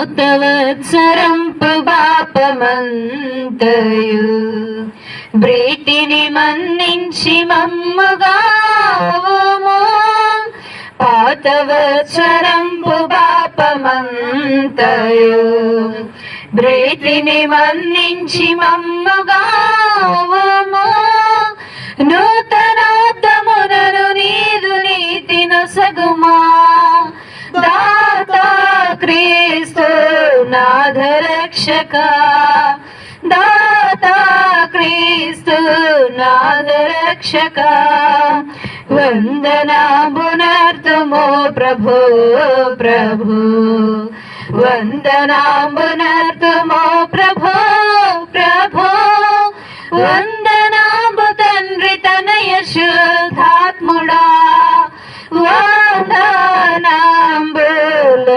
మోతవత్సరంపు పాపమంతయు బ్రీతిని మన్నించి మమ్ముగావుము. పాతవత్సరంపు బాపమంతయు బ్రీతిని మన్నించి మమ్ముగావుము. నాథరక్షక. దాత క్రీస్తు నాథరక్షక. వందనాంబునర్తుము ప్రభు ప్రభు. వందనాంబునర్తుము ప్రభు ప్రభు. వందనాంబు తండ్రి తనయ శుద్ధ